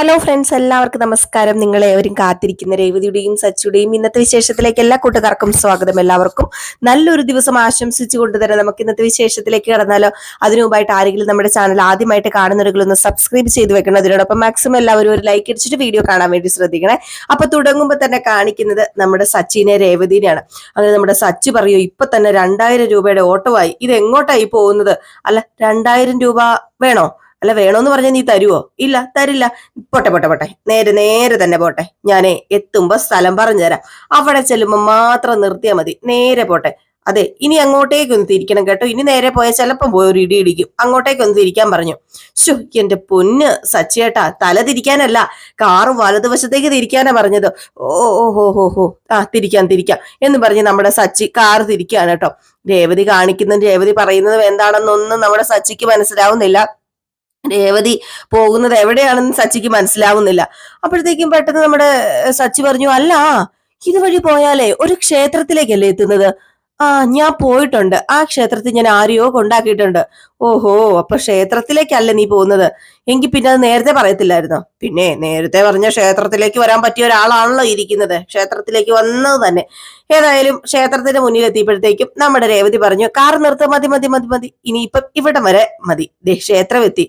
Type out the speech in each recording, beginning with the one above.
Hello friends എല്ലാവർക്കും നമസ്കാരം. നിങ്ങളേവരും കാത്തിരിക്കുന്ന രേവതിയുടെയും സച്ചിയുടെയും ഇന്നത്തെ വിശേഷത്തിലേക്ക് എല്ലാ കൂട്ടുകാർക്കും സ്വാഗതം. എല്ലാവർക്കും നല്ലൊരു ദിവസം ആശംസിച്ചുകൊണ്ട് തന്നെ നമുക്ക് ഇന്നത്തെ വിശേഷത്തിലേക്ക് കടന്നാലോ. അതിനു മുമ്പായിട്ട് ആരെങ്കിലും നമ്മുടെ ചാനൽ ആദ്യമായിട്ട് കാണുന്നവരെങ്കിലും ഒന്ന് സബ്സ്ക്രൈബ് ചെയ്ത് വെക്കണം. അതിനോടൊപ്പം മാക്സിമം എല്ലാവരും ഒരു ലൈക്ക് അടിച്ചിട്ട് വീഡിയോ കാണാൻ വേണ്ടി ശ്രദ്ധിക്കണേ. അപ്പൊ തുടങ്ങുമ്പോൾ തന്നെ കാണിക്കുന്നത് നമ്മുടെ സച്ചിനെ രേവതിനെയാണ്. അങ്ങനെ നമ്മുടെ സച്ചു പറയൂ ഇപ്പൊ തന്നെ രണ്ടായിരം രൂപയുടെ ഓട്ടമായി ഇത് എങ്ങോട്ടായി പോകുന്നത്? അല്ല രണ്ടായിരം രൂപ വേണോ? അല്ല വേണോന്ന് പറഞ്ഞാൽ നീ തരുവോ? ഇല്ല തരില്ല. പോട്ടെ പോട്ടെ പോട്ടെ. നേരെ നേരെ തന്നെ പോട്ടെ. ഞാനേ എത്തുമ്പോ സ്ഥലം പറഞ്ഞുതരാം. അവിടെ ചെല്ലുമ്പോ മാത്രം നിർത്തിയാൽ മതി. നേരെ പോട്ടെ. അതെ ഇനി അങ്ങോട്ടേക്ക് ഒന്ന് തിരിക്കണം കേട്ടോ. ഇനി നേരെ പോയാൽ ചിലപ്പം പോയി ഒരു ഇടി ഇടിക്കും. അങ്ങോട്ടേക്കൊന്ന് തിരിക്കാൻ പറഞ്ഞു. ഷു എന്റെ പൊന്ന് സച്ചിയേട്ടാ തല തിരിക്കാനല്ല കാറും വലതുവശത്തേക്ക് തിരിക്കാനാ പറഞ്ഞത്. ഓ ഓ ഹോ ഹോ ഹോ. ആ തിരിക്കാം തിരിക്കാം എന്ന് പറഞ്ഞ് നമ്മുടെ സച്ചി കാറ് തിരിക്കാണ് കേട്ടോ. രേവതി കാണിക്കുന്നതും രേവതി പറയുന്നതും എന്താണെന്നൊന്നും നമ്മുടെ സച്ചിക്ക് മനസ്സിലാവുന്നില്ല. രേവതി പോകുന്നത് എവിടെയാണെന്ന് സച്ചിക്ക് മനസ്സിലാവുന്നില്ല. അപ്പോഴത്തേക്കും പെട്ടെന്ന് നമ്മുടെ സച്ചി പറഞ്ഞു അല്ല ഇതുവഴി പോയാലേ ഒരു ക്ഷേത്രത്തിലേക്കല്ലേ എത്തുന്നത്? ആ ഞാൻ പോയിട്ടുണ്ട്. ആ ക്ഷേത്രത്തിൽ ഞാൻ ആരെയോ കൊണ്ടാക്കിയിട്ടുണ്ട്. ഓഹോ അപ്പൊ ക്ഷേത്രത്തിലേക്കല്ല നീ പോകുന്നത്? എങ്കിൽ പിന്നെ അത് നേരത്തെ പറയത്തില്ലായിരുന്നോ? പിന്നെ നേരത്തെ പറഞ്ഞ ക്ഷേത്രത്തിലേക്ക് വരാൻ പറ്റിയ ഒരാളാണല്ലോ ഇരിക്കുന്നത്. ക്ഷേത്രത്തിലേക്ക് വന്നത് തന്നെ. ഏതായാലും ക്ഷേത്രത്തിന്റെ മുന്നിൽ എത്തിയപ്പോഴത്തേക്കും നമ്മുടെ രേവതി പറഞ്ഞു കാർ നിർത്ത മതി മതി മതി മതി. ഇനിയിപ്പം ഇവിടം വരെ മതി. ക്ഷേത്രം എത്തി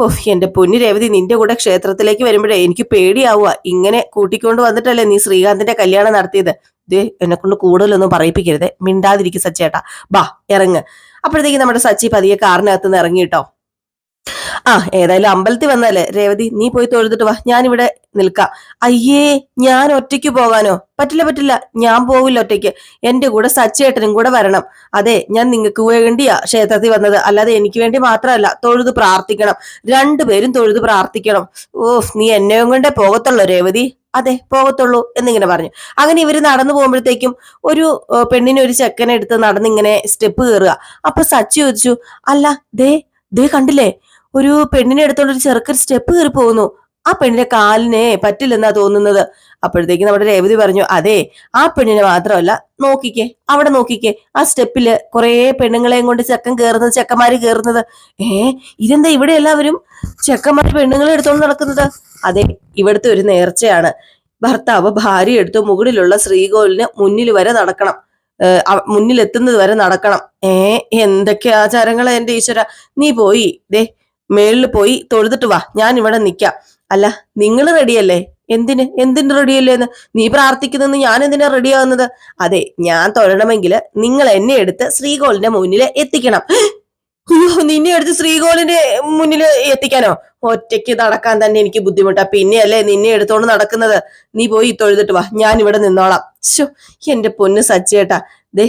ഓ എന്റെ പൊന്നു രേവതി നിന്റെ കൂടെ ക്ഷേത്രത്തിലേക്ക് വരുമ്പോഴേ എനിക്ക് പേടിയാവുക ഇങ്ങനെ കൂട്ടിക്കൊണ്ട് വന്നിട്ടല്ലേ നീ ശ്രീകാന്തിന്റെ കല്യാണം നടത്തിയത്? ദേ എന്നെ കൊണ്ട് കൂടുതലൊന്നും പറയിപ്പിക്കരുത്. മിണ്ടാതിരിക്കും സച്ചേട്ടാ. ബാ ഇറങ്ങ്. അപ്പോഴത്തേക്ക് നമ്മുടെ സച്ചി പതിയെ കാറിനകത്ത് നിന്ന് ഇറങ്ങിട്ടോ ആ ഏതായാലും അമ്പലത്തിൽ വന്നല്ലേ രേവതി നീ പോയി തൊഴുതിട്ട് വാ. ഞാനിവിടെ നിൽക്കാം. അയ്യേ ഞാൻ ഒറ്റയ്ക്ക് പോകാനോ? പറ്റില്ല പറ്റില്ല. ഞാൻ പോവില്ല ഒറ്റയ്ക്ക്. എന്റെ കൂടെ സച്ചേട്ടനും കൂടെ വരണം. അതെ ഞാൻ നിങ്ങൾക്ക് വേണ്ടിയാ ക്ഷേത്രത്തിൽ വന്നത്. അല്ലാതെ എനിക്ക് വേണ്ടി മാത്രമല്ല തൊഴുത് പ്രാർത്ഥിക്കണം. രണ്ടുപേരും തൊഴുത് പ്രാർത്ഥിക്കണം. ഓ നീ എന്നെയും കൊണ്ടേ പോകത്തുള്ളൂ രേവതി. അതെ പോകത്തുള്ളൂ എന്നിങ്ങനെ പറഞ്ഞു. അങ്ങനെ ഇവർ നടന്നു പോകുമ്പോഴത്തേക്കും ഒരു പെണ്ണിനെ ഒരു ചെക്കനെ എടുത്ത് നടന്നിങ്ങനെ സ്റ്റെപ്പ് കയറുക. അപ്പൊ സച്ചി ചോദിച്ചു അല്ല ദേ ദേ കണ്ടില്ലേ? ഒരു പെണ്ണിനെ എടുത്തോണ്ട് ഒരു ചെറുക്കൻ സ്റ്റെപ്പ് കയറി പോകുന്നു. ആ പെണ്ണിന്റെ കാലിനെ പറ്റില്ലെന്നാ തോന്നുന്നത്. അപ്പോഴത്തേക്ക് നമ്മുടെ രേവതി പറഞ്ഞു അതെ ആ പെണ്ണിനെ മാത്രമല്ല നോക്കിക്കേ അവിടെ നോക്കിക്കേ ആ സ്റ്റെപ്പിൽ കുറേ പെണ്ണുങ്ങളെയും കൊണ്ട് ചെക്കൻ കയറുന്നത് ചെക്കന്മാര് കയറുന്നത് ഏ ഇതെന്താ ഇവിടെ എല്ലാവരും ചെക്കന്മാര് പെണ്ണുങ്ങളെ എടുത്തോണ്ട് നടക്കുന്നത്? അതെ ഇവിടുത്തെ ഒരു നേർച്ചയാണ്. ഭർത്താവ് ഭാര്യ എടുത്തു മുകളിലുള്ള ശ്രീകോവിലിന് മുന്നിൽ വരെ നടക്കണം. എത്തുന്നത് വരെ നടക്കണം. ഏ എന്തൊക്കെ ആചാരങ്ങളെ എന്റെ ഈശ്വര? നീ പോയി ദേ മേളിൽ പോയി തൊഴുതിട്ട് വാ ഞാൻ ഇവിടെ നിൽക്കാം അല്ല നിങ്ങൾ റെഡിയല്ലേ? എന്തിന്? എന്തിന് റെഡിയല്ലേ എന്ന് നീ പ്രാർത്ഥിക്കുന്നെന്ന് ഞാൻ എന്തിനാ റെഡിയാവുന്നത്? അതെ ഞാൻ തൊഴണമെങ്കിൽ നിങ്ങൾ എന്നെ എടുത്ത് ശ്രീകോളിന്റെ മുന്നിൽ എത്തിക്കണം. നിന്നെ എടുത്ത് ശ്രീകോളിന്റെ മുന്നിൽ എത്തിക്കാനോ? ഒറ്റയ്ക്ക് നടക്കാൻ തന്നെ എനിക്ക് ബുദ്ധിമുട്ടാ. പിന്നെയല്ലേ നിന്നെ എടുത്തോണ്ട് നടക്കുന്നത്? നീ പോയി തൊഴുതിട്ട് വാ ഞാൻ ഇവിടെ നിന്നോളാം. ശോ എന്റെ പൊന്ന് സച്ചേട്ടാ ദേ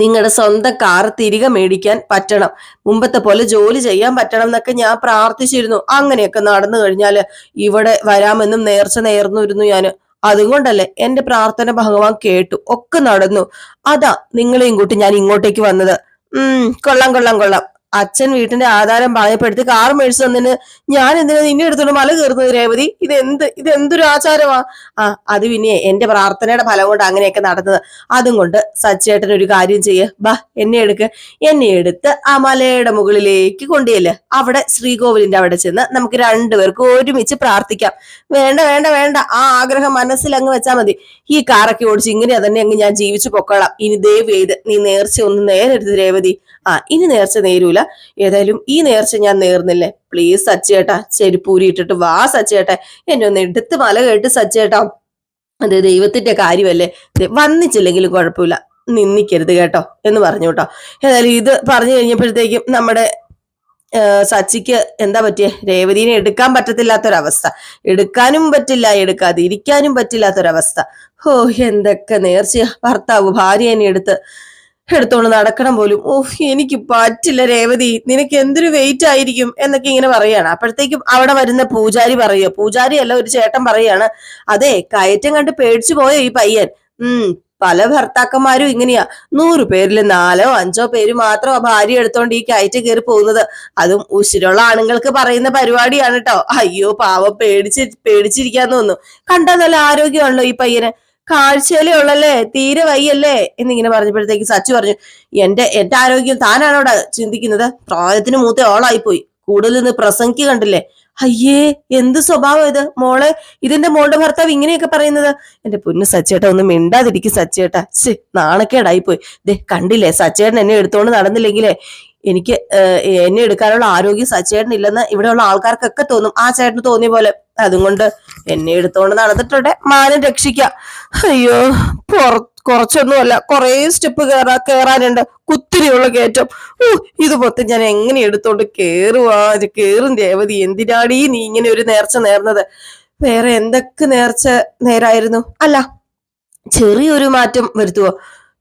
നിങ്ങളുടെ സ്വന്തം കാർ തിരികെ മേടിക്കാൻ പറ്റണം. മുമ്പത്തെ പോലെ ജോലി ചെയ്യാൻ പറ്റണം എന്നൊക്കെ ഞാൻ പ്രാർത്ഥിച്ചിരുന്നു. അങ്ങനെയൊക്കെ നടന്നു കഴിഞ്ഞാൽ ഇവിടെ വരാമെന്നും നേർച്ച നേർന്നിരുന്നു ഞാൻ അതുകൊണ്ടല്ലേ എന്റെ പ്രാർത്ഥന ഭഗവാൻ കേട്ടു. ഒക്കെ നടന്നു. അതാ നിങ്ങളെയും കൂട്ടി ഞാൻ ഇങ്ങോട്ടേക്ക് വന്നത്. ഉം കൊള്ളാം കൊള്ളാം കൊള്ളാം. അച്ഛൻ വീട്ടിന്റെ ആധാരം പായപ്പെടുത്തി കാർ മേടിച്ചു തന്നതിന് ഞാൻ എന്തിനാ നിന്നെ എടുത്തോണ്ട് മല കയറുന്നത് രേവതി? ഇത് എന്ത് ഇത് എന്തൊരു ആചാരമാ? ആ അത് പിന്നെ എന്റെ പ്രാർത്ഥനയുടെ ഫലം കൊണ്ട് അങ്ങനെയൊക്കെ നടന്നത്. അതും കൊണ്ട് സച്ചേട്ടൻ ഒരു കാര്യം ചെയ്യ. ബാ എന്നെ എടുക്ക്. എന്നെ എടുത്ത് ആ മലയുടെ മുകളിലേക്ക് കൊണ്ടുചെല്ല്. അവിടെ ശ്രീകോവിലിന്റെ അവിടെ ചെന്ന് നമുക്ക് രണ്ടുപേർക്കും ഒരുമിച്ച് പ്രാർത്ഥിക്കാം. വേണ്ട വേണ്ട വേണ്ട. ആ ആഗ്രഹം മനസ്സിൽ അങ്ങ് വെച്ചാൽ മതി. ഈ കാറൊക്കെ ഓടിച്ച് ഇങ്ങനെ തന്നെ അങ്ങ് ഞാൻ ജീവിച്ചു പൊക്കോളാം. ഇനി ദയവ് ചെയ്ത് നീ നേർച്ച ഒന്ന് നേരെടുത്ത് രേവതി. ആ ഇനി നേർച്ച നേരൂല. ഏതായാലും ഈ നേർച്ച ഞാൻ നേർന്നില്ലേ? പ്ലീസ് സച്ചേട്ടാ ചെരുപ്പൂരി ഇട്ടിട്ട് വാ സച്ചേട്ടാ. എന്നെ ഒന്ന് എടുത്ത് മല കേട്ട് സച്ചേട്ടാ. അത് ദൈവത്തിന്റെ കാര്യമല്ലേ? വന്നിച്ചില്ലെങ്കിലും കുഴപ്പമില്ല. നിന്നിക്കരുത് കേട്ടോ എന്ന് പറഞ്ഞു കേട്ടോ. ഏതായാലും ഇത് പറഞ്ഞു കഴിഞ്ഞപ്പോഴത്തേക്കും നമ്മുടെ സച്ചിക്ക് എന്താ പറ്റിയ? രേവതിനെ എടുക്കാൻ പറ്റത്തില്ലാത്തൊരവസ്ഥ. എടുക്കാനും പറ്റില്ല എടുക്കാതെ ഇരിക്കാനും പറ്റില്ലാത്തൊരവസ്ഥ. ഓ എന്തൊക്കെ നേർച്ചയാ ഭർത്താവ് ഭാര്യനെ എടുത്ത് എടുത്തോണ്ട് നടക്കണം പോലും. ഓ എനിക്ക് പറ്റില്ല രേവതി. നിനക്ക് എന്തൊരു വെയിറ്റ് ആയിരിക്കും എന്നൊക്കെ ഇങ്ങനെ പറയാണ് അപ്പോഴത്തേക്കും അവിടെ വരുന്ന പൂജാരി പറയുക. പൂജാരി അല്ല ഒരു ചേട്ടൻ പറയാണ് അതെ കയറ്റം കണ്ട് പേടിച്ചു പോയോ ഈ പയ്യൻ? ഉം പല ഭർത്താക്കന്മാരും ഇങ്ങനെയാ. നൂറ് പേരിൽ നാലോ അഞ്ചോ പേര് മാത്രം ഭാര്യ എടുത്തോണ്ട് ഈ കയറ്റ് കയറി പോകുന്നത്. അതും ഉശിരുള്ള ആണുങ്ങൾക്ക് പറയുന്ന പരിപാടിയാണ് കേട്ടോ അയ്യോ പാവം പേടിച്ച് പേടിച്ചിരിക്കാന്ന് തോന്നുന്നു. കണ്ടാ നല്ല ആരോഗ്യമാണല്ലോ ഈ പയ്യന്. കാഴ്ചയിലേ ഉള്ളല്ലേ തീരെ വയ്യല്ലേ? എന്നിങ്ങനെ പറഞ്ഞപ്പോഴത്തേക്ക് സച്ചു പറഞ്ഞു എന്റെ എന്റെ ആരോഗ്യം താനാണോടാ ചിന്തിക്കുന്നത്? പ്രായത്തിന് മൂത്ത ഓളായിപ്പോയി പോയി കൂടുതൽ നിന്ന് പ്രസംഗിക്ക് കണ്ടില്ലേ? അയ്യേ എന്ത് സ്വഭാവം ഇത്? മോളെ ഇതിന്റെ മോളുടെ ഭർത്താവ് ഇങ്ങനെയൊക്കെ പറയുന്നത്. എന്റെ പൊന്ന് സച്ചേട്ടൻ ഒന്ന് മിണ്ടാതിരിക്കും സച്ചേട്ട. ശേ നാണക്കേടായി പോയി. ദേ കണ്ടില്ലേ സച്ചേട്ടൻ എന്നെ എടുത്തോണ്ട് നടന്നില്ലെങ്കിലേ എനിക്ക് എന്നെ എടുക്കാനുള്ള ആരോഗ്യം സച്ചേട്ടൻ ഇല്ലെന്ന് ഇവിടെയുള്ള ആൾക്കാർക്കൊക്കെ തോന്നും. ആ ചേട്ടന് തോന്നിയ പോലെ. അതുകൊണ്ട് എന്നെ എടുത്തോണ്ട് നടന്നിട്ടുണ്ട്. മാനം രക്ഷിക്കാം. അയ്യോ പുറ കുറച്ചൊന്നുമല്ല കുറേ സ്റ്റെപ്പ് കയറാ കയറാനുണ്ട് കുത്തിരിയുള്ള കയറ്റം. ഓ ഇത് മൊത്തം ഞാൻ എങ്ങനെ എടുത്തോണ്ട് കേറുവാ? കേറും ദേവതി എന്തിനാടീ നീ ഇങ്ങനെ ഒരു നേർച്ച നേർന്നത്? വേറെ എന്തൊക്കെ നേർച്ച നേരായിരുന്നു? അല്ല ചെറിയൊരു മാറ്റം വരുത്തുവോ?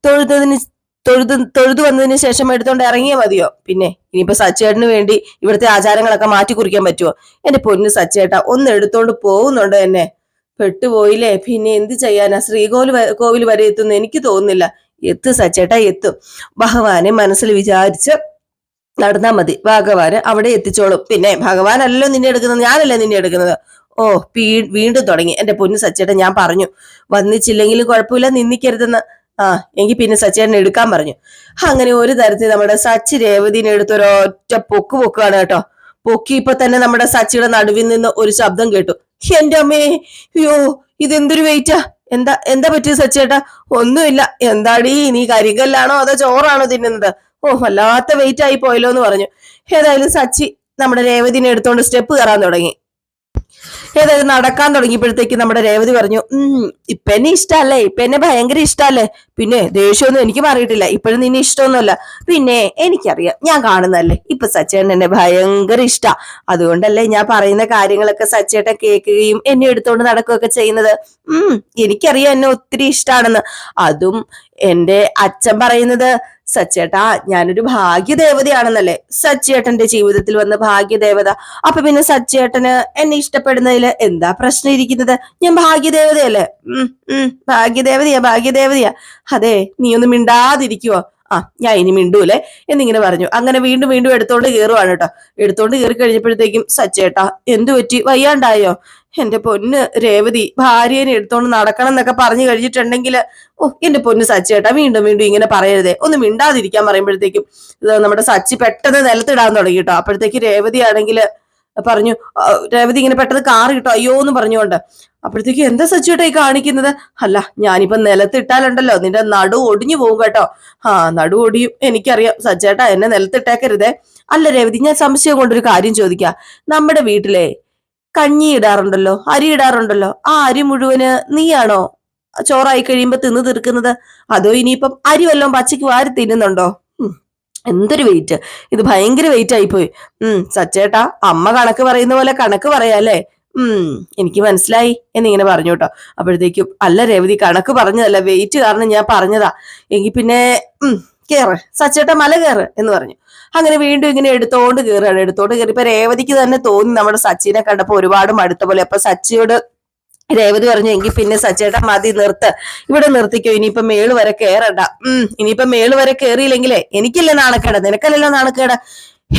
തൊഴുതതിന് തൊഴുത് തൊഴുതു വന്നതിന് ശേഷം എടുത്തോണ്ട് ഇറങ്ങിയാ മതിയോ? പിന്നെ ഇനിയിപ്പോ സച്ചേട്ടന് വേണ്ടി ഇവിടുത്തെ ആചാരങ്ങളൊക്കെ മാറ്റി കുറിക്കാൻ പറ്റുമോ എന്റെ പൊന്ന് സച്ചേട്ട ഒന്ന് എടുത്തോണ്ട് പോകുന്നുണ്ടോ എന്നെ? പെട്ടുപോയില്ലേ? പിന്നെ എന്ത് ചെയ്യാനാ? ശ്രീകോവിൽ കോവിൽ വരെ എത്തുന്നു. എനിക്ക് തോന്നുന്നില്ല. എത്തു സച്ചേട്ട എത്തും. ഭഗവാനെ മനസ്സിൽ വിചാരിച്ച് നടന്നാ മതി. ഭഗവാന് അവിടെ എത്തിച്ചോളും. പിന്നെ ഭഗവാനല്ലോ നിന്നെ എടുക്കുന്നത്. ഞാനല്ലേ നിന്നെ എടുക്കുന്നത്. ഓ പീ വീണ്ടും തുടങ്ങി. എന്റെ പൊന്നു സച്ചേട്ടൻ ഞാൻ പറഞ്ഞു. വന്നിച്ചില്ലെങ്കിലും കുഴപ്പമില്ല നിന്നിക്കരുതെന്ന് ആ എങ്കിൽ പിന്നെ സച്ചേട്ടനെ എടുക്കാൻ പറഞ്ഞു. അങ്ങനെ ഒരു തരത്തിൽ നമ്മുടെ സച്ചി രേവതിനെ എടുത്തൊരൊറ്റ പൊക്ക് പൊക്കുകയാണ് കേട്ടോ. പൊക്കി ഇപ്പൊ തന്നെ നമ്മുടെ സച്ചിയുടെ നടുവിൽ നിന്ന് ഒരു ശബ്ദം കേട്ടു. എന്റെ അമ്മേ അയ്യോ ഇതെന്തൊരു വെയിറ്റാ എന്താ എന്താ പറ്റിയത് സച്ചേട്ടാ? ഒന്നുമില്ല. എന്താടി നീ കരികല്ലാണോ അതോ ചോറാണോ തിന്നുന്നത്? ഓ വല്ലാത്ത വെയിറ്റ് ആയി പോയല്ലോ എന്ന് പറഞ്ഞു. ഏതായാലും സച്ചി നമ്മുടെ രേവതിനെ എടുത്തോണ്ട് സ്റ്റെപ്പ് കയറാൻ തുടങ്ങി. ഏതായാലും നടക്കാൻ തുടങ്ങിയപ്പോഴത്തേക്ക് നമ്മുടെ രേവതി പറഞ്ഞു ഉം ഇപ്പൊ എന്നെ ഇഷ്ടല്ലേ? ഇപ്പൊ എന്നെ ഭയങ്കര ഇഷ്ടല്ലേ? പിന്നെ ദേഷ്യമൊന്നും എനിക്ക് മാറിയിട്ടില്ല. ഇപ്പോഴും നിന്നെ ഇഷ്ടമൊന്നുമല്ല. പിന്നെ എനിക്കറിയാം ഞാൻ കാണുന്നല്ലേ ഇപ്പൊ സച്ചേട്ടൻ എന്നെ ഭയങ്കര ഇഷ്ടാ. അതുകൊണ്ടല്ലേ ഞാൻ പറയുന്ന കാര്യങ്ങളൊക്കെ സച്ചേട്ടൻ കേൾക്കുകയും എന്നെ എടുത്തോണ്ട് നടക്കുകയൊക്കെ ചെയ്യുന്നത്. ഉം എനിക്കറിയാം എന്നെ ഒത്തിരി ഇഷ്ടാണെന്ന്. അതും എന്റെ അച്ഛൻ പറയുന്നത് സച്ചേട്ടാ ഞാനൊരു ഭാഗ്യദേവതയാണെന്നല്ലേ? സച്ചേട്ടന്റെ ജീവിതത്തിൽ വന്ന ഭാഗ്യദേവത. അപ്പൊ പിന്നെ സച്ചേട്ടന് എന്നെ ഇഷ്ടപ്പെടുന്നതിൽ എന്താ പ്രശ്നം ഇരിക്കുന്നത്? ഞാൻ ഭാഗ്യദേവതയല്ലേ? ഉം ഉം ഭാഗ്യദേവതയാ ഭാഗ്യദേവതയാ. അതെ നീ ഒന്ന് മിണ്ടാതിരിക്കുവോ? ആ ഞാൻ ഇനി മിണ്ടൂലേ? എന്നിങ്ങനെ പറഞ്ഞു. അങ്ങനെ വീണ്ടും വീണ്ടും എടുത്തോണ്ട് കയറുവാണ് കേട്ടോ. എടുത്തോണ്ട് കയറി കഴിഞ്ഞപ്പോഴത്തേക്കും സച്ചേട്ടാ എന്തു പറ്റി? വയ്യാണ്ടായോ? എന്റെ പൊന്ന് രേവതി ഭാര്യനെ എടുത്തോണ്ട് നടക്കണം എന്നൊക്കെ പറഞ്ഞു കഴിഞ്ഞിട്ടുണ്ടെങ്കിൽ ഓ എന്റെ പൊന്ന് സച്ചേട്ടാ വീണ്ടും വീണ്ടും ഇങ്ങനെ പറയരുതേ. ഒന്ന് മിണ്ടാതിരിക്കാൻ പറയുമ്പോഴത്തേക്കും നമ്മുടെ സച്ചി പെട്ടെന്ന് നിലത്തിടാൻ തുടങ്ങി കേട്ടോ അപ്പോഴത്തേക്ക് രേവതി ആണെങ്കിൽ പറഞ്ഞു രേവതി ഇങ്ങനെ പെട്ടെന്ന് കാർ കിട്ടോ അയ്യോ എന്ന് പറഞ്ഞുകൊണ്ട്. അപ്പോഴത്തേക്ക് എന്താ സച്ചിയേട്ടാ ഈ കാണിക്കുന്നത്? അല്ല ഞാനിപ്പോ നിലത്തിട്ടാലുണ്ടല്ലോ നിന്റെ നടു ഒടിഞ്ഞു പോകും കേട്ടോ. ആ നടു ഒടിയും എനിക്കറിയാം. സച്ചേട്ടാ എന്നെ നിലത്തിട്ടേക്കരുതേ. അല്ല രേവതി ഞാൻ സംശയം കൊണ്ടൊരു കാര്യം ചോദിക്കാം. നമ്മുടെ വീട്ടിലെ കഞ്ഞി ഇടാറുണ്ടല്ലോ അരി ഇടാറുണ്ടല്ലോ. ആ അരി മുഴുവൻ നീയാണോ ചോറായി കഴിയുമ്പോ തിന്നു തീർക്കുന്നത്? അതോ ഇനിയിപ്പം അരി വല്ലതും പച്ചയ്ക്ക് വാരി തിന്നുന്നുണ്ടോ? എന്തൊരു വെയിറ്റ് ഇത് ഭയങ്കര വെയിറ്റ് ആയിപ്പോയി. ഉം സച്ചേട്ടാ അമ്മ കണക്ക് പറയുന്ന പോലെ കണക്ക് പറയാല്ലേ ഉം എനിക്ക് മനസ്സിലായി എന്നിങ്ങനെ പറഞ്ഞു കേട്ടോ. അപ്പോഴത്തേക്കും അല്ല രേവതി കണക്ക് പറഞ്ഞതല്ല വെയിറ്റ് കാരണം ഞാൻ പറഞ്ഞതാ. എങ്കിൽ പിന്നെ ഉം കേറ് സച്ചേട്ട മല കേറ് എന്ന് പറഞ്ഞു. അങ്ങനെ വീണ്ടും ഇങ്ങനെ എടുത്തോണ്ട് കയറുകയാണ് എടുത്തോണ്ട് കയറി ഇപ്പൊ രേവതിക്ക് തന്നെ തോന്നി നമ്മുടെ സച്ചിനെ കണ്ടപ്പോ ഒരുപാട് മടുത്ത പോലെ. അപ്പൊ സച്ചിയോട് രേവതി പറഞ്ഞു എങ്കിൽ പിന്നെ സച്ചേട്ട മതി നിർത്ത്. ഇവിടെ നിർത്തിക്കോ. ഇനിയിപ്പൊ മേൾ വരെ കേറണ്ട. ഉം ഇനിയിപ്പൊ മേൾ വരെ കേറിയില്ലെങ്കിലേ എനിക്കല്ലേ നാണക്കേട്? നിനക്കല്ലല്ലോ നാണക്കേട്?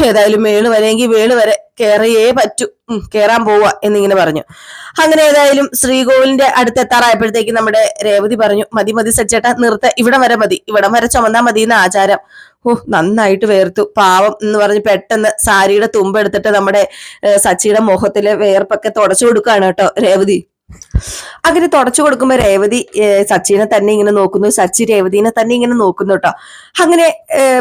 ഏതായാലും മേൾ വരെയെങ്കിൽ വേൾ വരെ കയറിയേ പറ്റൂ. കയറാൻ പോവാ എന്നിങ്ങനെ പറഞ്ഞു. അങ്ങനെ ഏതായാലും ശ്രീകോവിലിന്റെ അടുത്ത് എത്താറായപ്പോഴത്തേക്ക് നമ്മുടെ രേവതി പറഞ്ഞു മതി മതി സച്ചേട്ട നിർത്ത. ഇവിടം വരെ മതി. ഇവിടം വരെ ചുമന്നാ മതി എന്ന ആചാരം. ഓ നന്നായിട്ട് വേർത്തു. പാവം എന്ന് പറഞ്ഞ് പെട്ടെന്ന് സാരിയുടെ തുമ്പെടുത്തിട്ട് നമ്മുടെ സച്ചിയുടെ മുഖത്തിലെ വേർപ്പൊക്കെ തുടച്ചു കൊടുക്കുകയാണ് കേട്ടോ രേവതി. അങ്ങനെ തുടച്ചു കൊടുക്കുമ്പോ രേവതി സച്ചിനെ തന്നെ ഇങ്ങനെ നോക്കുന്നു. സച്ചി രേവതിനെ തന്നെ ഇങ്ങനെ നോക്കുന്നു കേട്ടോ അങ്ങനെ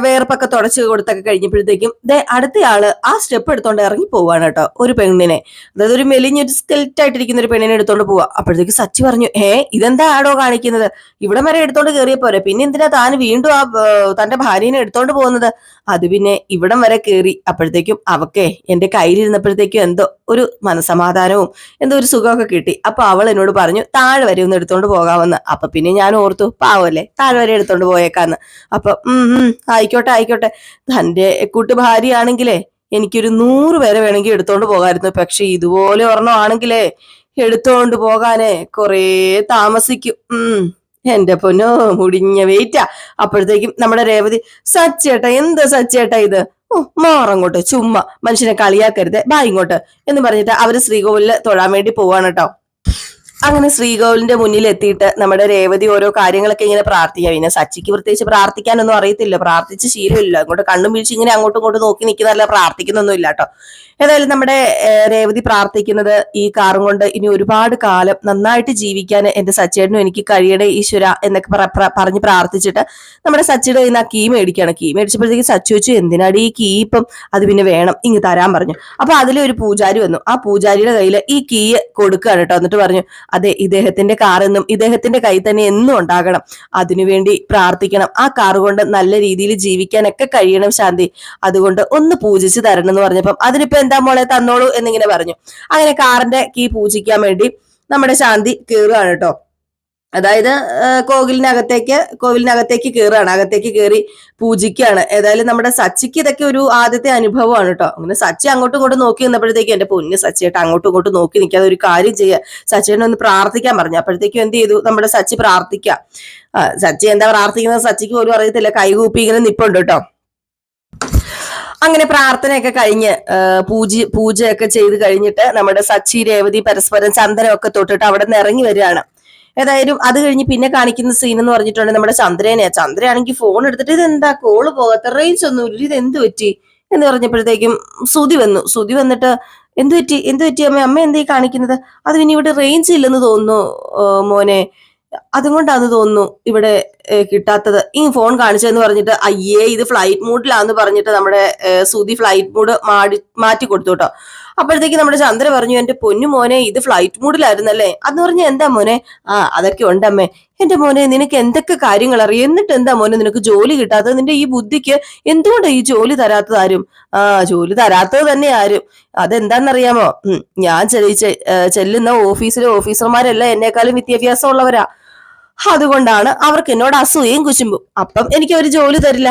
വേർപ്പൊക്കെ തുടച്ചു കൊടുത്തൊക്കെ കഴിഞ്ഞപ്പോഴത്തേക്കും ദേ അടുത്തയാൾ ആ സ്റ്റെപ്പ് എടുത്തോണ്ട് ഇറങ്ങി പോവാണ് കേട്ടോ ഒരു പെണ്ണിനെ. അതായത് ഒരു മെലിഞ്ഞൊരു സ്കെൽറ്റ് ആയിട്ടിരിക്കുന്ന ഒരു പെണ്ണിനെ എടുത്തോണ്ട് പോവാ. അപ്പോഴത്തേക്ക് സച്ചി പറഞ്ഞു ഏ ഇതെന്താ ആടോ കാണിക്കുന്നത്? ഇവിടെ വരെ എടുത്തോണ്ട് കയറിയ പോരെ. പിന്നെ എന്തിനാ താൻ വീണ്ടും ആ തന്റെ ഭാര്യനെ എടുത്തോണ്ട് പോകുന്നത്? അത് പിന്നെ ഇവിടം വരെ കയറി അപ്പോഴത്തേക്കും അവക്കേ എന്റെ കയ്യിലിരുന്നപ്പോഴത്തേക്കും എന്തോ ഒരു മനസമാധാനവും എന്തോ ഒരു സുഖമൊക്കെ കിട്ടി. അപ്പൊ അവൾ എന്നോട് പറഞ്ഞു താഴെ വരെ ഒന്ന് എടുത്തോണ്ട് പോകാമെന്ന്. അപ്പൊ പിന്നെ ഞാൻ ഓർത്തു പാവല്ലേ താഴെ വരെ എടുത്തോണ്ട് പോയേക്കാന്ന്. അപ്പൊ ഉം ആയിക്കോട്ടെ ആയിക്കോട്ടെ. തന്റെ കൂട്ട് ഭാര്യയാണെങ്കിലേ എനിക്കൊരു നൂറ് പേരെ വേണമെങ്കിൽ എടുത്തോണ്ട് പോകാമായിരുന്നു. പക്ഷെ ഇതുപോലെ ഒരെണ്ണം ആണെങ്കിലേ എടുത്തോണ്ട് പോകാനേ കൊറേ താമസിക്കും. ഉം. എന്റെ പൊന്നോ മുടിഞ്ഞ വെയിറ്റാ. അപ്പോഴത്തേക്കും നമ്മുടെ രേവതി സച്ചേട്ട എന്താ സച്ചേട്ട ഇത്? ഓ മാറങ്ങോട്ട് ചുമ്മാ മനുഷ്യനെ കളിയാക്കരുത് ബാ ഇങ്ങോട്ട് എന്ന് പറഞ്ഞിട്ട് അവർ ശ്രീകോവിലെ തൊഴാൻ വേണ്ടി പോവാണ് കേട്ടോ. അങ്ങനെ ശ്രീകോവിലിന്റെ മുന്നിൽ എത്തിയിട്ട് നമ്മുടെ രേവതി ഓരോ കാര്യങ്ങളൊക്കെ ഇങ്ങനെ പ്രാർത്ഥിക്കാം പിന്നെ സച്ചിക്ക് പ്രത്യേകിച്ച് പ്രാർത്ഥിക്കാനൊന്നും അറിയത്തില്ല. പ്രാർത്ഥിച്ച് ശീലമില്ല. അങ്ങോട്ട് കണ്ണും വീഴ്ച ഇങ്ങനെ അങ്ങോട്ടും ഇങ്ങോട്ടും നോക്കി നിൽക്കുന്നതല്ല പ്രാർത്ഥിക്കുന്നൊന്നും ഇല്ല കേട്ടോ. ഏതായാലും നമ്മുടെ രേവതി പ്രാർത്ഥിക്കുന്നത് ഈ കാറും കൊണ്ട് ഇനി ഒരുപാട് കാലം നന്നായിട്ട് ജീവിക്കാൻ എന്റെ സച്ചേട്ടനും എനിക്ക് കഴിയണേ ഈശ്വര എന്നൊക്കെ പറ- പറഞ്ഞ് പ്രാർത്ഥിച്ചിട്ട് നമ്മുടെ സച്ചിയുടെ കയ്യിൽ നിന്ന് ആ കീ മേടിക്കുകയാണ്. കീ മേടിച്ചപ്പോഴത്തേക്ക് സച്ചു വെച്ചു എന്തിനാടി ഈ കീ ഇപ്പം അത് പിന്നെ വേണം? ഇങ്ങ് തരാൻ പറഞ്ഞു. അപ്പൊ അതിലൊരു പൂജാരി വന്നു. ആ പൂജാരിയുടെ കയ്യിൽ ഈ കീ കൊടുക്കുകയാണ് കേട്ടോ. എന്നിട്ട് പറഞ്ഞു അതെ ഇദ്ദേഹത്തിന്റെ കാർ എന്നും ഇദ്ദേഹത്തിന്റെ കൈ തന്നെ എന്നും ഉണ്ടാകണം. അതിനുവേണ്ടി പ്രാർത്ഥിക്കണം. ആ കാർ കൊണ്ട് നല്ല രീതിയിൽ ജീവിക്കാനൊക്കെ കഴിയണം ശാന്തി. അതുകൊണ്ട് ഒന്ന് പൂജിച്ച് തരണം എന്ന് പറഞ്ഞപ്പം അതിനിപ്പോ എന്താ മോളെ തന്നോളൂ എന്നിങ്ങനെ പറഞ്ഞു. അങ്ങനെ കാറിന്റെ കീ പൂജിക്കാൻ വേണ്ടി നമ്മുടെ ശാന്തി കേറുകയാണ് കേട്ടോ. അതായത് കോവിലിനകത്തേക്ക് കോവിലിനകത്തേക്ക് കയറുകയാണ് അകത്തേക്ക് കയറി പൂജിക്കുകയാണ്. ഏതായാലും നമ്മുടെ സച്ചിക്ക് ഇതൊക്കെ ഒരു ആദ്യത്തെ അനുഭവമാണ് കേട്ടോ. അങ്ങനെ സച്ചി അങ്ങോട്ടും ഇങ്ങോട്ടും നോക്കി നിന്നപ്പോഴത്തേക്ക് എന്റെ പൊന്ന് സച്ചിയായിട്ട് അങ്ങോട്ടും ഇങ്ങോട്ടും നോക്കി നിൽക്കാതെ ഒരു കാര്യം ചെയ്യുക. സച്ചിനെ ഒന്ന് പ്രാർത്ഥിക്കാൻ പറഞ്ഞു. അപ്പോഴത്തേക്കും എന്ത് ചെയ്തു? നമ്മുടെ സച്ചി പ്രാർത്ഥിക്കുക. സച്ചി എന്താ പ്രാർത്ഥിക്കുന്നത്? സച്ചിക്ക് പോലും അറിയത്തില്ല. കൈകൂപ്പി ഇങ്ങനെ നിപ്പുണ്ട് കേട്ടോ. അങ്ങനെ പ്രാർത്ഥനയൊക്കെ കഴിഞ്ഞ് പൂജ പൂജയൊക്കെ ചെയ്ത് കഴിഞ്ഞിട്ട് നമ്മുടെ സച്ചി രേവതി പരസ്പരം ചന്ദനമൊക്കെ തൊട്ടിട്ട് അവിടെ നിന്ന് ഇറങ്ങി വരികയാണ്. ഏതായാലും അത് കഴിഞ്ഞ് പിന്നെ കാണിക്കുന്ന സീൻ എന്ന് പറഞ്ഞിട്ടുണ്ടെങ്കിൽ നമ്മുടെ ചന്ദ്രനെയാ ചന്ദ്രയാണെങ്കിൽ ഫോൺ എടുത്തിട്ട് ഇത് എന്താ കോൾ പോകാത്ത റേഞ്ച് ഒന്നും ഇല്ല ഇത് എന്ത് പറ്റി? എന്ന് പറഞ്ഞപ്പോഴത്തേക്കും സുതി വന്നു. സുതി വന്നിട്ട് എന്ത് പറ്റി? എന്ത് പറ്റി അമ്മ? അമ്മ എന്തേ കാണിക്കുന്നത്? അത് പിന്നെ ഇവിടെ റേഞ്ച് ഇല്ലെന്ന് തോന്നുന്നു മോനെ. അതുകൊണ്ടാന്ന് തോന്നുന്നു ഇവിടെ കിട്ടാത്തത്. ഈ ഫോൺ കാണിച്ചതെന്ന് പറഞ്ഞിട്ട് അയ്യേ ഇത് ഫ്ലൈറ്റ് മൂഡിലാന്ന് പറഞ്ഞിട്ട് നമ്മുടെ സുതി ഫ്ലൈറ്റ് മൂഡ് മാടി മാറ്റി കൊടുത്തു കേട്ടോ. അപ്പോഴത്തേക്ക് നമ്മുടെ ചന്ദ്ര പറഞ്ഞു എന്റെ പൊന്നു മോനെ ഇത് ഫ്ലൈറ്റ് മൂഡിലായിരുന്നല്ലേ അന്ന് പറഞ്ഞ എന്താ മോനെ? ആ അതൊക്കെ ഉണ്ടമ്മേ. എന്റെ മോനെ നിനക്ക് എന്തൊക്കെ കാര്യങ്ങൾ അറിയാം? എന്നിട്ട് എന്താ മോനെ നിനക്ക് ജോലി കിട്ടാത്തത്? നിന്റെ ഈ ബുദ്ധിക്ക് എന്തുകൊണ്ടാ ഈ ജോലി തരാത്തത് ആരും? ആ ജോലി തരാത്തത് തന്നെ ആരും. അതെന്താന്നറിയാമോ ഉം, ഞാൻ ചെല്ലുന്ന ഓഫീസിലെ ഓഫീസർമാരെല്ലാം എന്നെക്കാളും വിദ്യാഭ്യാസം ഉള്ളവരാ അതുകൊണ്ടാണ് അവർക്ക് എന്നോട് അസൂയയും കുശുമ്പും. അപ്പം എനിക്ക് ഒരു ജോലി തരില്ല.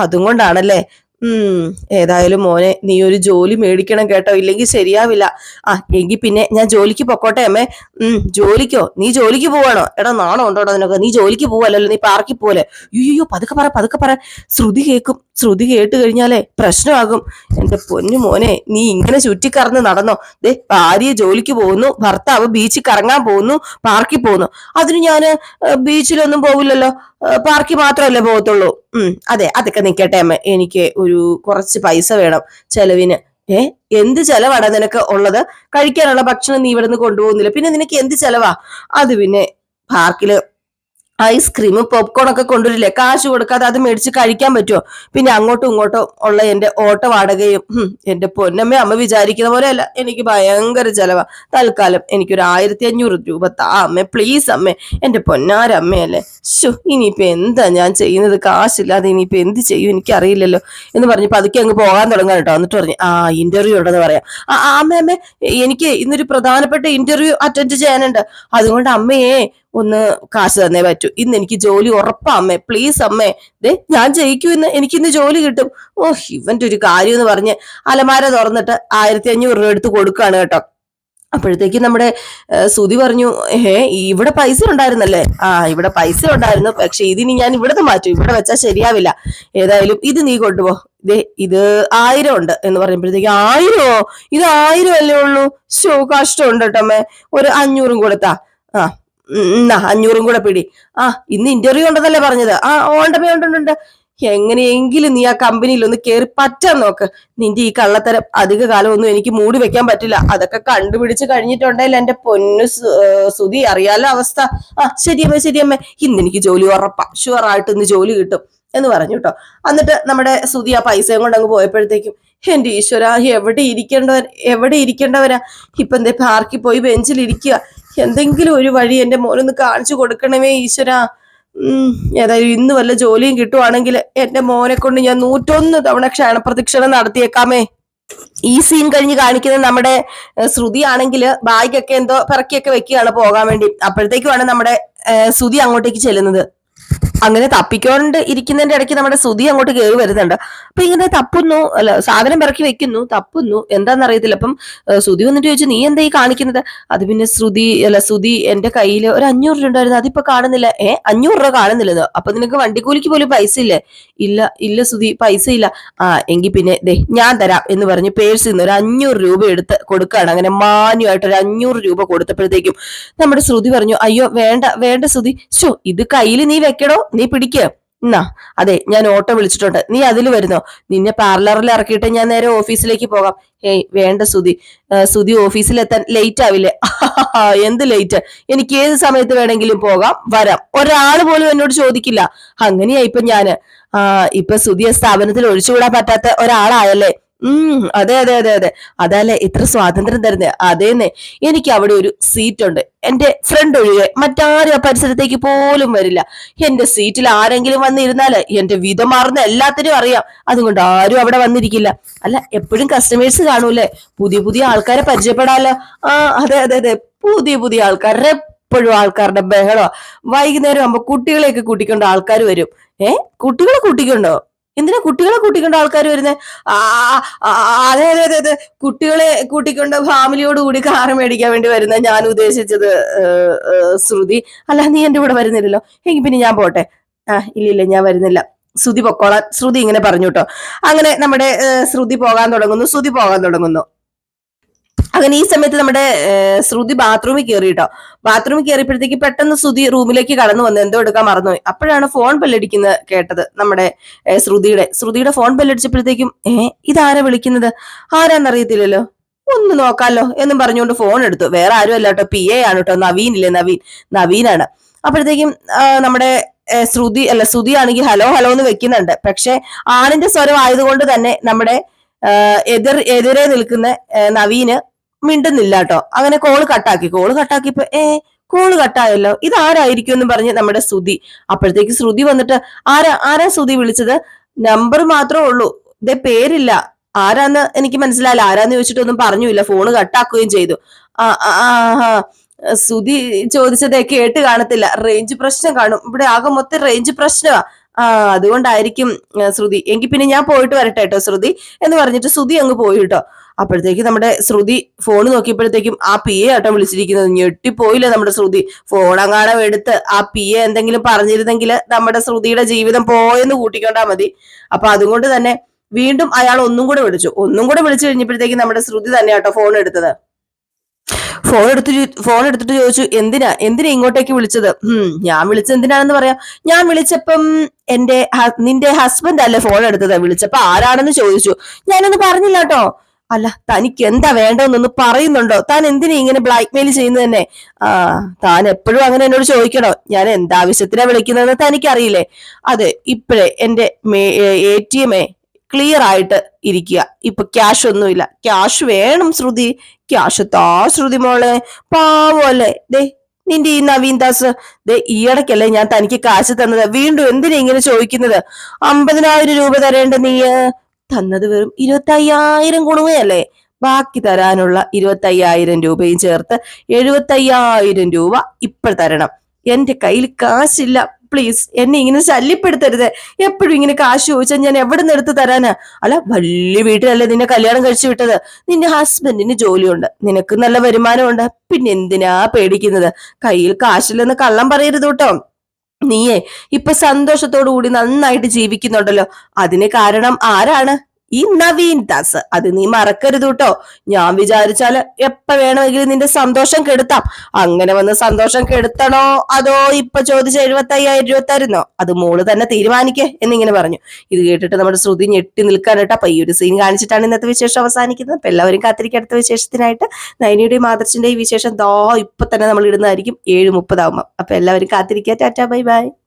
അതും കൊണ്ടാണല്ലേ? ഉം. ഏതായാലും മോനെ നീ ഒരു ജോലി മേടിക്കണം കേട്ടോ. ഇല്ലെങ്കിൽ ശരിയാവില്ല. ആ എങ്കിൽ പിന്നെ ഞാൻ ജോലിക്ക് പൊക്കോട്ടെ അമ്മേ. ഉം ജോലിക്കോ? നീ ജോലിക്ക് പോവാണോ? എടാ നാണോ ഉണ്ടോ നിനക്ക്? നീ ജോലിക്ക് പോവല്ലോ നീ പാർക്കിൽ പോലെ അയ്യോ പതുക്കെ പറ പതുക്കെ പറ. ശ്രുതി കേൾക്കും. ശ്രുതി കേട്ട് കഴിഞ്ഞാലേ പ്രശ്നമാകും. എന്റെ പൊന്നു മോനെ നീ ഇങ്ങനെ ചുറ്റിക്കറന്ന് നടന്നോ? ദേ ഭാര്യ ജോലിക്ക് പോകുന്നു ഭർത്താവ് ബീച്ചിൽ കറങ്ങാൻ പോകുന്നു പാർക്കിൽ പോകുന്നു. അതിന് ഞാൻ ബീച്ചിലൊന്നും പോവില്ലല്ലോ. പാർക്കി മാത്രമല്ലേ പോകത്തുള്ളൂ. ഉം അതെ അതൊക്കെ നിക്കട്ടെ അമ്മ. എനിക്ക് ഒരു കുറച്ച് പൈസ വേണം ചെലവിന്. ഏ? എന്ത് ചെലവാടാ നിനക്ക് ഉള്ളത്? കഴിക്കാനുള്ള ഭക്ഷണം നീ ഇവിടെ നിന്ന് കൊണ്ടുപോകുന്നില്ല. പിന്നെ നിനക്ക് എന്ത് ചെലവാ? അത് പിന്നെ പാർക്കിൽ ഐസ്ക്രീമും പോപ്കോൺ ഒക്കെ കൊണ്ടുവരില്ലേ? കാശ് കൊടുക്കാതെ അത് മേടിച്ച് കഴിക്കാൻ പറ്റുമോ പിന്നെ അങ്ങോട്ടും ഇങ്ങോട്ടും ഉള്ള എന്റെ ഓട്ടോ വാടകയും എന്റെ പൊന്നമ്മ അമ്മ വിചാരിക്കുന്ന പോലെയല്ല. എനിക്ക് ഭയങ്കര ചെലവാ. തൽക്കാലം എനിക്കൊരു ആയിരത്തി അഞ്ഞൂറ് രൂപ താ. അമ്മ പ്ലീസ് അമ്മ എന്റെ പൊന്നാരമ്മയല്ലേ. ശോ ഇനിയിപ്പോ എന്താ ഞാൻ ചെയ്യുന്നത്? കാശില്ലാതെ ഇനിയിപ്പോ എന്ത് ചെയ്യും? എനിക്കറിയില്ലല്ലോ എന്ന് പറഞ്ഞ് പതുക്കെ അങ്ങ് പോകാൻ തുടങ്ങാൻ കേട്ടോ. എന്നിട്ട് പറഞ്ഞു ആ ഇന്റർവ്യൂ ഉണ്ടെന്ന് പറയാം. ആ അമ്മ അമ്മേ എനിക്ക് ഇന്നൊരു പ്രധാനപ്പെട്ട ഇന്റർവ്യൂ അറ്റൻഡ് ചെയ്യാനുണ്ട്. അതുകൊണ്ട് അമ്മയെ ഒന്ന് കാശ് തന്നേ പറ്റൂ. ഇന്ന് എനിക്ക് ജോലി ഉറപ്പാ അമ്മേ. പ്ലീസ് അമ്മേ. ദേ ഞാൻ ജയിക്കൂ ഇന്ന്. എനിക്ക് ഇന്ന് ജോലി കിട്ടും. ഓ ഇവന്റെ ഒരു കാര്യം എന്ന് പറഞ്ഞ് അലമാര തുറന്നിട്ട് ആയിരത്തി അഞ്ഞൂറ് രൂപ എടുത്ത് കൊടുക്കുകയാണ് കേട്ടോ. അപ്പോഴത്തേക്ക് നമ്മുടെ സുതി പറഞ്ഞു ഏ ഇവിടെ പൈസ ഉണ്ടായിരുന്നല്ലേ? ആ ഇവിടെ പൈസ ഉണ്ടായിരുന്നു. പക്ഷെ ഇതിനി ഞാൻ ഇവിടുന്ന് മാറ്റും. ഇവിടെ വെച്ചാൽ ശരിയാവില്ല. ഏതായാലും ഇത് നീ കൊണ്ടുപോ. ഇതേ ഇത് ആയിരം ഉണ്ട്. എന്ന് പറയുമ്പോഴത്തേക്ക് ആയിരമോ? ഇത് ആയിരം അല്ലേ ഉള്ളൂ? ഷോ കഷ്ടമുണ്ട് കേട്ടോ അമ്മേ. ഒരു അഞ്ഞൂറും കൊടുത്താ. ആ എന്നാ അഞ്ഞൂറും കൂടെ പിടി. ആ ഇന്ന് ഇന്റർവ്യൂ ഉണ്ടെന്നല്ലേ പറഞ്ഞത്? ആ ഓണ്ടമേ ഉണ്ടുണ്ട് എങ്ങനെയെങ്കിലും നീ ആ കമ്പനിയിൽ ഒന്ന് കയറി പറ്റാൻ നോക്ക്. നിന്റെ ഈ കള്ളത്തരം അധിക കാലം ഒന്നും എനിക്ക് മൂടി വെക്കാൻ പറ്റില്ല. അതൊക്കെ കണ്ടുപിടിച്ച് കഴിഞ്ഞിട്ടുണ്ടെങ്കിൽ എന്റെ പൊന്നു സുതി അറിയാലോ അവസ്ഥ. ആ ശരിയമ്മേ ശരിയമ്മേ ഇന്ന് എനിക്ക് ജോലി ഉറപ്പാ. ഷുവറായിട്ട് ഇന്ന് ജോലി കിട്ടും എന്ന് പറഞ്ഞു കേട്ടോ എന്നിട്ട് നമ്മുടെ സുതി ആ പൈസയും കൊണ്ട് അങ്ങ് പോയപ്പോഴത്തേക്കും എന്റെ ഈശ്വര എവിടെ ഇരിക്കേണ്ടവൻ എവിടെ ഇരിക്കേണ്ടവരാ ഇപ്പൊ എന്തേ പാർക്കിൽ പോയി ബെഞ്ചിൽ ഇരിക്കുക. എന്തെങ്കിലും ഒരു വഴി എന്റെ മോനൊന്ന് കാണിച്ചു കൊടുക്കണമേ ഈശ്വര. ഏതായാലും ഇന്ന് വല്ല ജോലിയും കിട്ടുവാണെങ്കിൽ എന്റെ മോനെ കൊണ്ട് ഞാൻ നൂറ്റൊന്ന് തവണ ക്ഷണപ്രദക്ഷിണം നടത്തിയേക്കാമേ. ഈ സീൻ കഴിഞ്ഞ് കാണിക്കുന്നത് നമ്മുടെ ശ്രുതി ആണെങ്കിൽ ബാഗൊക്കെ എന്തോ പിറക്കിയൊക്കെ വെക്കുകയാണ് പോകാൻ വേണ്ടി. അപ്പോഴത്തേക്കുമാണ് നമ്മുടെ ശ്രുതി അങ്ങോട്ടേക്ക് ചെല്ലുന്നത്. അങ്ങനെ തപ്പിക്കൊണ്ട് ഇരിക്കുന്നതിന്റെ ഇടയ്ക്ക് നമ്മുടെ ശ്രുതി അങ്ങോട്ട് കയറി വരുന്നുണ്ട്. അപ്പൊ ഇങ്ങനെ തപ്പുന്നു അല്ല സാധനം പിറക്കി വെക്കുന്നു തപ്പുന്നു. എന്താന്ന് അറിയത്തില്ല അപ്പം ശ്രുതി വന്നിട്ട് ചോദിച്ചു നീ എന്താ ഈ കാണിക്കുന്നത്? അത് പിന്നെ ശ്രുതി അല്ല ശ്രുതി എന്റെ കയ്യിൽ ഒരു അഞ്ഞൂറ് രൂപ ഉണ്ടായിരുന്നു. അതിപ്പോ കാണുന്നില്ല. ഏ അഞ്ഞൂറ് രൂപ കാണുന്നില്ലത് അപ്പൊ നിനക്ക് വണ്ടിക്കൂലിക്ക് പോലും പൈസ ഇല്ലേ? ഇല്ല ഇല്ല ശ്രുതി പൈസ ഇല്ല. ആ എങ്കിൽ പിന്നെ ദേ ഞാൻ തരാം എന്ന് പറഞ്ഞ് പേഴ്സിൽ നിന്ന് ഒരു അഞ്ഞൂറ് രൂപ എടുത്ത് കൊടുക്കുകയാണ് അങ്ങനെ മാന്യമായിട്ട് ഒരു അഞ്ഞൂറ് രൂപ കൊടുത്തപ്പോഴത്തേക്കും നമ്മുടെ ശ്രുതി പറഞ്ഞു അയ്യോ വേണ്ട വേണ്ട ശ്രുതി ശോ ഇത് കയ്യിൽ നീ വെക്കടോ നീ പിടിക്ക്. എന്നാ അതെ ഞാൻ ഓട്ടോ വിളിച്ചിട്ടുണ്ട്. നീ അതിൽ വരുന്നോ? നിന്നെ പാർലറിൽ ഇറക്കിയിട്ട് ഞാൻ നേരെ ഓഫീസിലേക്ക് പോകാം. ഏയ് വേണ്ട സുതി സുതി ഓഫീസിലെത്താൻ ലേറ്റ് ആവില്ലേ? എന്ത് ലേറ്റ് എനിക്ക് ഏത് സമയത്ത് വേണമെങ്കിലും പോകാം. വരാം. ഒരാൾ പോലും എന്നോട് ചോദിക്കില്ല. അങ്ങനെയാ ഇപ്പൊ ഞാൻ. ഇപ്പൊ സുതിയെ സ്ഥാപനത്തിൽ ഒഴിച്ചുകൂടാൻ പറ്റാത്ത ഒരാളായല്ലേ? ഉം അതെ അതെ അതെ അതെ. അതല്ലേ ഇത്ര സ്വാതന്ത്ര്യം തരുന്നേ? അതേന്നെ. എനിക്ക് അവിടെ ഒരു സീറ്റ് ഉണ്ട്. എന്റെ ഫ്രണ്ട് ഒഴികെ മറ്റാരും ആ പരിസരത്തേക്ക് പോലും വരില്ല. എന്റെ സീറ്റിൽ ആരെങ്കിലും വന്നിരുന്നാൽ എന്റെ വിധം മാറുന്ന എല്ലാത്തിനും അറിയാം. അതുകൊണ്ട് ആരും അവിടെ വന്നിരിക്കില്ല. അല്ല എപ്പോഴും കസ്റ്റമേഴ്സ് കാണൂലേ പുതിയ പുതിയ ആൾക്കാരെ പരിചയപ്പെടാലോ? ആ അതെ അതെ അതെ. പുതിയ പുതിയ ആൾക്കാരുടെ എപ്പോഴും ആൾക്കാരുടെ ബഹളോ വൈകുന്നേരം ആകുമ്പോ കുട്ടികളെയൊക്കെ കൂട്ടിക്കൊണ്ട് ആൾക്കാർ വരും. ഏഹ് കുട്ടികളെ കൂട്ടിക്കൊണ്ടോ? എന്തിനാ കുട്ടികളെ കൂട്ടിക്കൊണ്ട് ആൾക്കാർ വരുന്നത് ആ അതെ അതെ അതെ അതെ. കുട്ടികളെ കൂട്ടിക്കൊണ്ട് ഫാമിലിയോട് കൂടി കാറ് മേടിക്കാൻ വേണ്ടി വരുന്ന ഞാൻ ഉദ്ദേശിച്ചത് ശ്രുതി. അല്ല നീ എന്റെ കൂടെ വരുന്നില്ലല്ലോ. എങ്കിൽ പിന്നെ ഞാൻ പോട്ടെ. ആ ഇല്ല ഇല്ല ഞാൻ വരുന്നില്ല. ശ്രുതി പൊക്കോളാൻ ശ്രുതി ഇങ്ങനെ പറഞ്ഞു കേട്ടോ അങ്ങനെ നമ്മുടെ ശ്രുതി പോകാൻ തുടങ്ങുന്നു. ശ്രുതി പോകാൻ തുടങ്ങുന്നു. അങ്ങനെ ഈ സമയത്ത് നമ്മുടെ ശ്രുതി ബാത്റൂമിൽ കയറി കേട്ടോ ബാത്റൂമിൽ കയറിയപ്പോഴത്തേക്ക് പെട്ടെന്ന് ശ്രുതി റൂമിലേക്ക് കടന്നു വന്നു. എന്തോ എടുക്കാൻ മറന്നുപോയി. അപ്പോഴാണ് ഫോൺ ബെല്ലടിക്കുന്നത് കേട്ടത് നമ്മുടെ ശ്രുതിയുടെ. ശ്രുതിയുടെ ഫോൺ ബെല്ലടിച്ചപ്പോഴത്തേക്കും ഏ ഇതാരാ വിളിക്കുന്നത്? ആരാന്നറിയത്തില്ലല്ലോ. ഒന്ന് നോക്കാലോ. എന്നും പറഞ്ഞുകൊണ്ട് ഫോൺ എടുത്തു. വേറെ ആരും അല്ല കേട്ടോ പി എ ആണ് കേട്ടോ നവീൻ ഇല്ലേ? നവീൻ. നവീനാണ്. അപ്പോഴത്തേക്കും നമ്മുടെ ശ്രുതി അല്ല ശ്രുതി ആണെങ്കിൽ ഹലോ ഹലോ എന്ന് വെക്കുന്നുണ്ട്. പക്ഷെ ആണിന്റെ സ്വരം ആയതുകൊണ്ട് തന്നെ നമ്മുടെ എതിർ എതിരെ നിൽക്കുന്ന നവീന് മിണ്ടുന്നില്ല കേട്ടോ അങ്ങനെ കോൾ കട്ടാക്കി കോൾ കട്ടാക്കിയപ്പോ ഏ കോൾ കട്ടായല്ലോ ഇതാരായിരിക്കും എന്ന് പറഞ്ഞ് നമ്മുടെ ശ്രുതി. അപ്പോഴത്തേക്ക് ശ്രുതി വന്നിട്ട് ആരാ ആരാ ശ്രുതി വിളിച്ചത്? നമ്പർ മാത്രമേ ഉള്ളൂ. ഇതേ പേരില്ല. ആരാന്ന് എനിക്ക് മനസ്സിലായില്ല. ആരാന്ന് ചോദിച്ചിട്ടൊന്നും പറഞ്ഞില്ല ഫോണ് കട്ടാക്കുകയും ചെയ്തു. ആ. സുധി ചോദിച്ചതേ കേട്ട് കാണത്തില്ല. റേഞ്ച് പ്രശ്നം കാണും. ഇവിടെ ആകെ മൊത്തം റേഞ്ച് പ്രശ്നമാ. ആ അതുകൊണ്ടായിരിക്കും ശ്രുതി. എങ്കിൽ പിന്നെ ഞാൻ പോയിട്ട് വരട്ടെ കേട്ടോ ശ്രുതി എന്ന് പറഞ്ഞിട്ട് ശ്രുതി അങ്ങ് പോയി കേട്ടോ അപ്പോഴത്തേക്ക് നമ്മുടെ ശ്രുതി ഫോൺ നോക്കിയപ്പോഴത്തേക്കും ആ പി എ ആട്ടോ വിളിച്ചിരിക്കുന്നത്. ഞെട്ടിപ്പോയില്ലേ നമ്മുടെ ശ്രുതി. ഫോൺ എടുത്ത് ആ പി എ എന്തെങ്കിലും പറഞ്ഞിരുന്നെങ്കിൽ നമ്മുടെ ശ്രുതിയുടെ ജീവിതം പോയെന്ന് കൂട്ടിക്കൊണ്ടാ മതി. അപ്പൊ അതുകൊണ്ട് തന്നെ വീണ്ടും അയാൾ ഒന്നും കൂടെ വിളിച്ചു. ഒന്നും കൂടെ വിളിച്ചു കഴിഞ്ഞപ്പോഴത്തേക്ക് നമ്മുടെ ശ്രുതി തന്നെ ആട്ടോ ഫോൺ എടുത്തത്. ഫോൺ എടുത്ത് ഫോൺ എടുത്തിട്ട് ചോദിച്ചു എന്തിനാ? എന്തിനാ ഇങ്ങോട്ടേക്ക് വിളിച്ചത്? ഞാൻ വിളിച്ചത് എന്തിനാണെന്ന് പറയാം. ഞാൻ വിളിച്ചപ്പം എന്റെ നിന്റെ ഹസ്ബൻഡ് അല്ലേ ഫോൺ എടുത്തത്? വിളിച്ചപ്പോ ആരാണെന്ന് ചോദിച്ചു. ഞാനൊന്ന് പറഞ്ഞില്ല കേട്ടോ അല്ല തനിക്ക് എന്താ വേണ്ടതെന്നൊന്ന് പറയുന്നുണ്ടോ? താൻ എന്തിനാ ഇങ്ങനെ ബ്ലാക്ക് മെയിൽ ചെയ്യുന്നത് തന്നെ ആ താൻ എപ്പോഴും അങ്ങനെ എന്നോട് ചോദിക്കണോ? ഞാൻ എന്താവശ്യത്തിനാ വിളിക്കുന്നതെന്ന് തനിക്കറിയില്ലേ. അതെ ഇപ്പോഴേ എന്റെ എ ടി എം ക്ലിയർ ആയിട്ട് ഇരിക്കുക. ഇപ്പൊ ക്യാഷ് ഒന്നുമില്ല. ക്യാഷ് വേണം ശ്രുതി. ക്യാഷ് താ ശ്രുതി മോളെ. പാവോലെ ദേ നിന്റെ ഈ നവീൻ ദാസ്. ദേ ഈയിടയ്ക്കല്ലേ ഞാൻ തനിക്ക് കാശ് തന്നത്. വീണ്ടും എന്തിനാ ഇങ്ങനെ ചോദിക്കുന്നത്? അമ്പതിനായിരം രൂപ തരേണ്ട നീ. തന്നത് വെറും ഇരുപത്തി അയ്യായിരം ഗുണമയല്ലേ? ബാക്കി തരാനുള്ള ഇരുപത്തി അയ്യായിരം രൂപയും ചേർത്ത് എഴുപത്തി അയ്യായിരം രൂപ ഇപ്പോൾ തരണം. എന്റെ കയ്യിൽ കാശില്ല. പ്ലീസ് എന്നെ ഇങ്ങനെ ശല്യപ്പെടുത്തരുത്. എപ്പോഴും ഇങ്ങനെ കാശ് ചോദിച്ചാൽ ഞാൻ എവിടെ നിന്ന് എടുത്ത് തരാനാ? അല്ല വലിയ വീട്ടിലല്ലേ നിന്നെ കല്യാണം കഴിച്ചു വിട്ടത്? നിന്റെ ഹസ്ബൻഡിന് ജോലിയുണ്ട്. നിനക്ക് നല്ല വരുമാനമുണ്ട്. പിന്നെ എന്തിനാ പേടിക്കുന്നത്? കയ്യിൽ കാശില്ലെന്ന് കള്ളം പറയരുത് കേട്ടോ. നീയേ ഇപ്പൊ സന്തോഷത്തോടു കൂടി നന്നായിട്ട് ജീവിക്കുന്നുണ്ടല്ലോ. അതിന് കാരണം ആരാണ്? ഈ നവീൻ ദാസ് അത് നീ മറക്കരുത് കേട്ടോ ഞാൻ വിചാരിച്ചാൽ എപ്പ വേണമെങ്കിലും നിന്റെ സന്തോഷം കെടുത്താം. അങ്ങനെ വന്ന് സന്തോഷം കെടുത്തണോ? അതോ ഇപ്പൊ ചോദിച്ച എഴുപത്തി അയ്യായിരം രൂപ തരുന്നോ? അത് മോൾ തന്നെ തീരുമാനിക്കേ എന്നിങ്ങനെ പറഞ്ഞു. ഇത് കേട്ടിട്ട് നമ്മുടെ ശ്രുതി ഞെട്ടി നിൽക്കാൻ കേട്ടോ അപ്പൊ ഈ ഒരു സീൻ കാണിച്ചിട്ടാണ് ഇന്നത്തെ വിശേഷം അവസാനിക്കുന്നത്. അപ്പൊ എല്ലാവരും കാത്തിരിക്കുക അടുത്ത വിശേഷത്തിനായിട്ട്. നൈനിയുടെയും ആദർശിന്റെയും വിശേഷം ദോ ഇപ്പൊ തന്നെ നമ്മൾ ഇടുന്നതായിരിക്കും. ഏഴ് മുപ്പതാവുമ്പോ. അപ്പൊ എല്ലാവരും കാത്തിരിക്കുക. Tata bye bye.